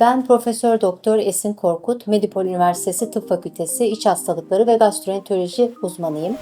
Ben Profesör Doktor Esin Korkut, Medipol Üniversitesi Tıp Fakültesi İç Hastalıkları ve Gastroenteroloji uzmanıyım.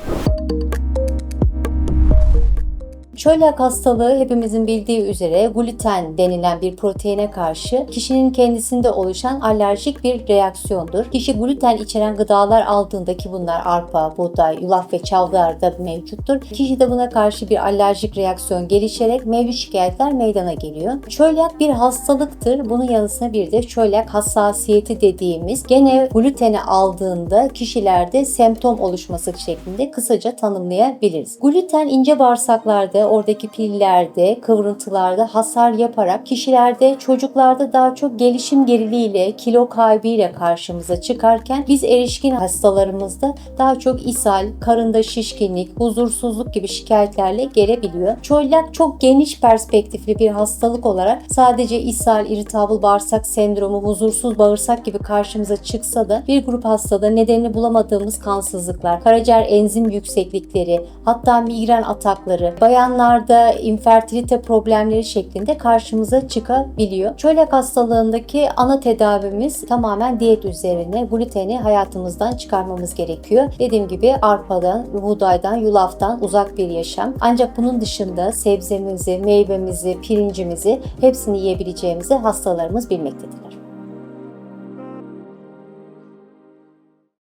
Çölyak hastalığı hepimizin bildiği üzere gluten denilen bir proteine karşı kişinin kendisinde oluşan alerjik bir reaksiyondur. Kişi gluten içeren gıdalar aldığında ki bunlar arpa, buğday, yulaf ve çavdarda mevcuttur. Kişi de buna karşı bir alerjik reaksiyon gelişerek mevcut şikayetler meydana geliyor. Çölyak bir hastalıktır. Bunun yanısına bir de çölyak hassasiyeti dediğimiz gene gluteni aldığında kişilerde semptom oluşması şeklinde kısaca tanımlayabiliriz. Gluten ince bağırsaklarda, oradaki pillerde, kıvrıntılarda hasar yaparak kişilerde, çocuklarda daha çok gelişim geriliğiyle, kilo kaybıyla karşımıza çıkarken biz erişkin hastalarımızda daha çok ishal, karında şişkinlik, huzursuzluk gibi şikayetlerle gelebiliyor. Çölyak çok geniş perspektifli bir hastalık olarak sadece ishal, irritable bağırsak sendromu, huzursuz bağırsak gibi karşımıza çıksa da bir grup hastada nedenini bulamadığımız kansızlıklar, karaciğer enzim yükseklikleri, hatta migren atakları, bayanlarda infertilite problemleri şeklinde karşımıza çıkabiliyor. Çölyak hastalığındaki ana tedavimiz tamamen diyet üzerine gluteni hayatımızdan çıkarmamız gerekiyor. Dediğim gibi arpadan, buğdaydan, yulaftan uzak bir yaşam. Ancak bunun dışında sebzemizi, meyvemizi, pirincimizi hepsini yiyebileceğimizi hastalarımız bilmektedirler.